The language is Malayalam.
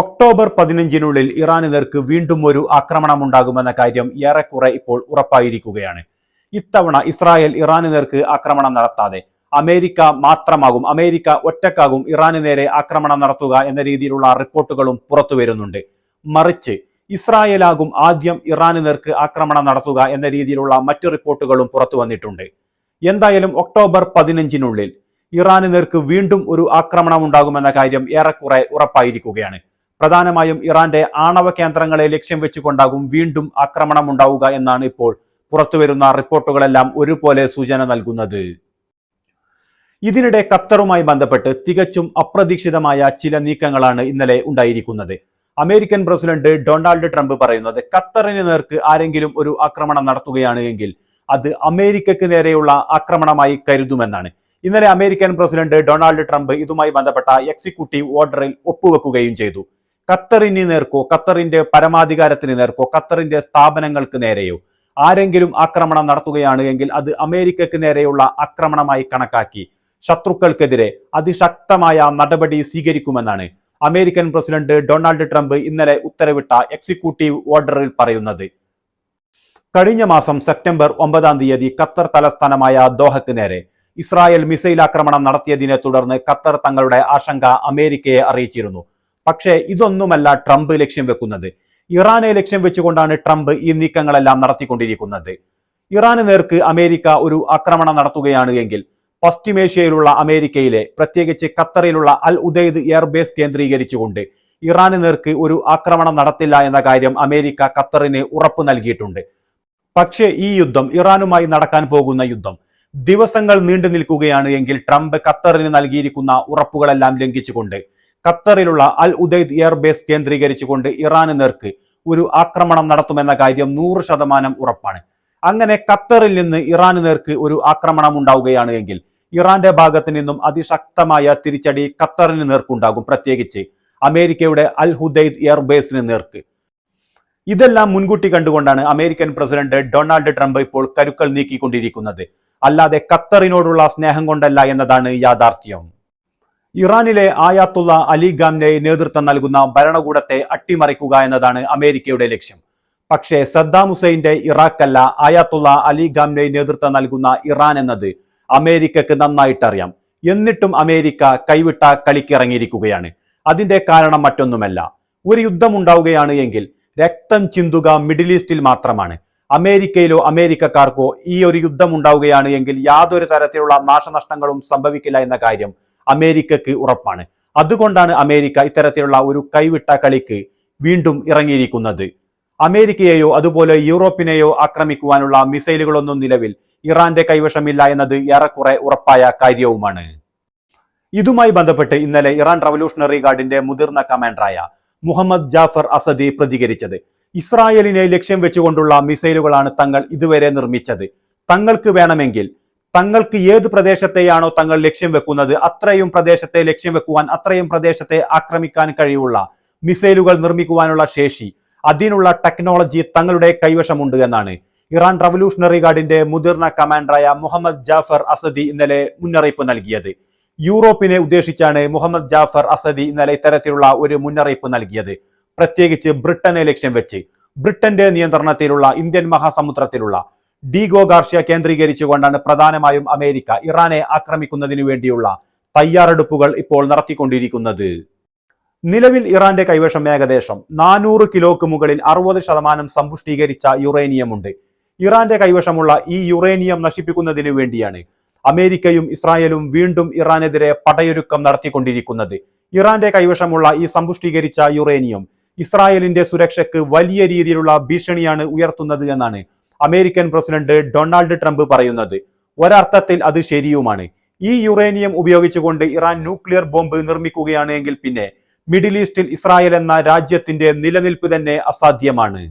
ഒക്ടോബർ പതിനഞ്ചിനുള്ളിൽ ഇറാന് നേർക്ക് വീണ്ടും ഒരു ആക്രമണം ഉണ്ടാകുമെന്ന കാര്യം ഏറെക്കുറെ ഇപ്പോൾ ഉറപ്പായിരിക്കുകയാണ്. ഇത്തവണ ഇസ്രായേൽ ഇറാന് നേർക്ക് ആക്രമണം നടത്താതെ അമേരിക്ക മാത്രമാകും അമേരിക്ക ഒറ്റക്കാകും ഇറാന് നേരെ ആക്രമണം നടത്തുക എന്ന രീതിയിലുള്ള റിപ്പോർട്ടുകളും പുറത്തു വരുന്നുണ്ട്. മറിച്ച് ഇസ്രായേലാകും ആദ്യം ഇറാന് നേർക്ക് ആക്രമണം നടത്തുക എന്ന രീതിയിലുള്ള മറ്റു റിപ്പോർട്ടുകളും പുറത്തു വന്നിട്ടുണ്ട്. എന്തായാലും ഒക്ടോബർ പതിനഞ്ചിനുള്ളിൽ ഇറാന് നേർക്ക് വീണ്ടും ഒരു ആക്രമണം ഉണ്ടാകുമെന്ന കാര്യം ഏറെക്കുറെ ഉറപ്പായിരിക്കുകയാണ്. പ്രധാനമായും ഇറാന്റെ ആണവ കേന്ദ്രങ്ങളെ ലക്ഷ്യം വെച്ചുകൊണ്ടാകും വീണ്ടും ആക്രമണം ഉണ്ടാവുക എന്നാണ് ഇപ്പോൾ പുറത്തുവരുന്ന റിപ്പോർട്ടുകളെല്ലാം ഒരുപോലെ സൂചന നൽകുന്നത്. ഇതിനിടെ ഖത്തറുമായി ബന്ധപ്പെട്ട് തികച്ചും അപ്രതീക്ഷിതമായ ചില നീക്കങ്ങളാണ് ഇന്നലെ ഉണ്ടായിരിക്കുന്നത്. അമേരിക്കൻ പ്രസിഡന്റ് ഡൊണാൾഡ് ട്രംപ് പറയുന്നത് ഖത്തറിന് നേർക്ക് ആരെങ്കിലും ഒരു ആക്രമണം നടത്തുകയാണ് എങ്കിൽ അത് അമേരിക്കക്ക് നേരെയുള്ള ആക്രമണമായി കരുതുമെന്നാണ്. ഇന്നലെ അമേരിക്കൻ പ്രസിഡന്റ് ഡൊണാൾഡ് ട്രംപ് ഇതുമായി ബന്ധപ്പെട്ട എക്സിക്യൂട്ടീവ് ഓർഡറിൽ ഒപ്പുവെക്കുകയും ചെയ്തു. ഖത്തറിന് നേർക്കോ? ഖത്തറിന്റെ പരമാധികാരത്തിന് നേർക്കോ? ഖത്തറിന്റെ സ്ഥാപനങ്ങൾക്ക് നേരെയോ? ആരെങ്കിലും ആക്രമണം നടത്തുകയാണ് എങ്കിൽ അത് അമേരിക്കയ്ക്ക് നേരെയുള്ള ആക്രമണമായി കണക്കാക്കി. ശത്രുക്കൾക്കെതിരെ അതിശക്തമായ നടപടി സ്വീകരിക്കുമെന്നാണ് അമേരിക്കൻ പ്രസിഡന്റ് ഡൊണാൾഡ് ട്രംപ് ഇന്നലെ ഉത്തരവിട്ട എക്സിക്യൂട്ടീവ് ഓർഡറിൽ പറയുന്നത്. കഴിഞ്ഞ മാസം സെപ്റ്റംബർ ഒമ്പതാം തീയതി ഖത്തർ തലസ്ഥാനമായ ദോഹക്ക് നേരെ ഇസ്രായേൽ മിസൈൽ ആക്രമണം നടത്തിയതിനെ തുടർന്ന് ഖത്തർ തങ്ങളുടെ ആശങ്ക അമേരിക്കയെ അറിയിച്ചിരുന്നു. പക്ഷേ ഇതൊന്നുമല്ല ട്രംപ് ലക്ഷ്യം വെക്കുന്നത്. ഇറാനെ ലക്ഷ്യം വെച്ചുകൊണ്ടാണ് ട്രംപ് ഈ നീക്കങ്ങളെല്ലാം നടത്തിക്കൊണ്ടിരിക്കുന്നത്. ഇറാന് നേർക്ക് അമേരിക്ക ഒരു ആക്രമണം നടത്തുകയാണ് എങ്കിൽ പശ്ചിമേഷ്യയിലുള്ള അമേരിക്കയിലെ പ്രത്യേകിച്ച് ഖത്തറിലുള്ള അൽ ഉദൈദ് എയർബേസ് കേന്ദ്രീകരിച്ചുകൊണ്ട് ഇറാന് നേർക്ക് ഒരു ആക്രമണം നടത്തില്ല എന്ന കാര്യം അമേരിക്ക ഖത്തറിന് ഉറപ്പ് നൽകിയിട്ടുണ്ട്. പക്ഷേ ഈ യുദ്ധം ഇറാനുമായി നടക്കാൻ പോകുന്ന യുദ്ധം ദിവസങ്ങൾ നീണ്ടു നിൽക്കുകയാണ് എങ്കിൽ ട്രംപ് ഖത്തറിന് നൽകിയിരിക്കുന്ന ഉറപ്പുകളെല്ലാം ലംഘിച്ചുകൊണ്ട് ഖത്തറിലുള്ള അൽ ഉദൈദ് എയർബേസ് കേന്ദ്രീകരിച്ചുകൊണ്ട് ഇറാന് നേർക്ക് ഒരു ആക്രമണം നടത്തുമെന്ന കാര്യം നൂറ് ശതമാനം ഉറപ്പാണ്. അങ്ങനെ ഖത്തറിൽ നിന്ന് ഇറാന് നേർക്ക് ഒരു ആക്രമണം ഉണ്ടാവുകയാണ് എങ്കിൽ ഇറാന്റെ ഭാഗത്ത് നിന്നും അതിശക്തമായ തിരിച്ചടി ഖത്തറിന് നേർക്കുണ്ടാകും പ്രത്യേകിച്ച് അമേരിക്കയുടെ അൽ ഹുദൈദ് എയർബേസിന് നേർക്ക്. ഇതെല്ലാം മുൻകൂട്ടി കണ്ടുകൊണ്ടാണ് അമേരിക്കൻ പ്രസിഡന്റ് ഡൊണാൾഡ് ട്രംപ് ഇപ്പോൾ കരുക്കൾ നീക്കിക്കൊണ്ടിരിക്കുന്നത്. അല്ലാതെ ഖത്തറിനോടുള്ള സ്നേഹം കൊണ്ടല്ല എന്നതാണ് യാഥാർത്ഥ്യം. ഇറാനിലെ ആയാത്തുള്ള അലി ഗാംനെ നേതൃത്വം നൽകുന്ന ഭരണകൂടത്തെ അട്ടിമറിക്കുക എന്നതാണ് അമേരിക്കയുടെ ലക്ഷ്യം. പക്ഷേ സദ്ദാം ഹുസൈന്റെ ഇറാഖല്ല ആയാത്തുള്ള അലി ഗാംനെ നേതൃത്വം നൽകുന്ന ഇറാൻ എന്നത് അമേരിക്കക്ക് നന്നായിട്ടറിയാം. എന്നിട്ടും അമേരിക്ക കൈവിട്ട കളിക്കിറങ്ങിയിരിക്കുകയാണ്. അതിന്റെ കാരണം മറ്റൊന്നുമല്ല. ഒരു യുദ്ധം ഉണ്ടാവുകയാണ് എങ്കിൽ രക്തം ചിന്തുക മിഡിൽ ഈസ്റ്റിൽ മാത്രമാണ്. അമേരിക്കയിലോ അമേരിക്കക്കാർക്കോ ഈ ഒരു യുദ്ധം ഉണ്ടാവുകയാണ് എങ്കിൽ യാതൊരു തരത്തിലുള്ള നാശനഷ്ടങ്ങളും സംഭവിക്കില്ല എന്ന കാര്യം അമേരിക്കക്ക് ഉറപ്പാണ്. അതുകൊണ്ടാണ് അമേരിക്ക ഇത്തരത്തിലുള്ള ഒരു കൈവിട്ട കളിക്ക് വീണ്ടും ഇറങ്ങിയിരിക്കുന്നത്. അമേരിക്കയെയോ അതുപോലെ യൂറോപ്പിനെയോ ആക്രമിക്കുവാനുള്ള മിസൈലുകളൊന്നും നിലവിൽ ഇറാന്റെ കൈവശമില്ല എന്നത് ഏറെക്കുറെ ഉറപ്പായ കാര്യവുമാണ്. ഇതുമായി ബന്ധപ്പെട്ട് ഇന്നലെ ഇറാൻ റവല്യൂഷണറി ഗാർഡിന്റെ മുതിർന്ന കമാൻഡറായ മുഹമ്മദ് ജാഫർ അസദി പ്രതികരിച്ചത്. ഇസ്രായേലിനെ ലക്ഷ്യം വെച്ചുകൊണ്ടുള്ള മിസൈലുകളാണ് തങ്ങൾ ഇതുവരെ നിർമ്മിച്ചത്. തങ്ങൾക്ക് വേണമെങ്കിൽ തങ്ങൾക്ക് ഏത് പ്രദേശത്തെയാണോ തങ്ങൾ ലക്ഷ്യം വെക്കുന്നത് അത്രയും പ്രദേശത്തെ ലക്ഷ്യം വെക്കുവാൻ അത്രയും പ്രദേശത്തെ ആക്രമിക്കാൻ കഴിയുള്ള മിസൈലുകൾ നിർമ്മിക്കുവാനുള്ള ശേഷി അതിനുള്ള ടെക്നോളജി തങ്ങളുടെ കൈവശമുണ്ട് എന്നാണ്. ഇറാൻ റവല്യൂഷണറി ഗാർഡിന്റെ മുതിർന്ന കമാൻഡറായ മുഹമ്മദ് ജാഫർ അസദി ഇന്നലെ മുന്നറിയിപ്പ് നൽകിയത്. യൂറോപ്പിനെ ഉദ്ദേശിച്ചാണ് മുഹമ്മദ് ജാഫർ അസദി ഇന്നലെ ഇത്തരത്തിലുള്ള ഒരു മുന്നറിയിപ്പ് നൽകിയത്. പ്രത്യേകിച്ച് ബ്രിട്ടനെ ലക്ഷ്യം വെച്ച്. ബ്രിട്ടന്റെ നിയന്ത്രണത്തിലുള്ള ഇന്ത്യൻ മഹാസമുദ്രത്തിലുള്ള ഡീഗോ ഗാർഷ്യ കേന്ദ്രീകരിച്ചുകൊണ്ടാണ് പ്രധാനമായും അമേരിക്ക ഇറാനെ ആക്രമിക്കുന്നതിനു വേണ്ടിയുള്ള തയ്യാറെടുപ്പുകൾ ഇപ്പോൾ നടത്തിക്കൊണ്ടിരിക്കുന്നത്. നിലവിൽ ഇറാന്റെ കൈവശം ഏകദേശം നാനൂറ് കിലോക്ക് മുകളിൽ അറുപത് ശതമാനം സമ്പുഷ്ടീകരിച്ച യുറേനിയം ഉണ്ട് ഇറാന്റെ കൈവശമുള്ള ഈ യുറേനിയം നശിപ്പിക്കുന്നതിനു വേണ്ടിയാണ് അമേരിക്കയും ഇസ്രായേലും വീണ്ടും ഇറാനെതിരെ പടയൊരുക്കം നടത്തിക്കൊണ്ടിരിക്കുന്നത്. ഇറാന്റെ കൈവശമുള്ള ഈ സമ്പുഷ്ടീകരിച്ച യുറേനിയം ഇസ്രായേലിന്റെ സുരക്ഷയ്ക്ക് വലിയ രീതിയിലുള്ള ഭീഷണിയാണ് ഉയർത്തുന്നത് എന്നാണ് അമേരിക്കൻ പ്രസിഡന്റ് ഡൊണാൾഡ് ട്രംപ് പറയുന്നത്. ഒരർത്ഥത്തിൽ അത് ശരിയുമാണ്. ഈ യുറേനിയം ഉപയോഗിച്ചുകൊണ്ട് ഇറാൻ ന്യൂക്ലിയർ ബോംബ് നിർമ്മിക്കുകയാണ് എങ്കിൽ പിന്നെ മിഡിൽ ഈസ്റ്റിൽ ഇസ്രായേൽ എന്ന രാജ്യത്തിന്റെ നിലനിൽപ്പ് തന്നെ അസാധ്യമാണ്.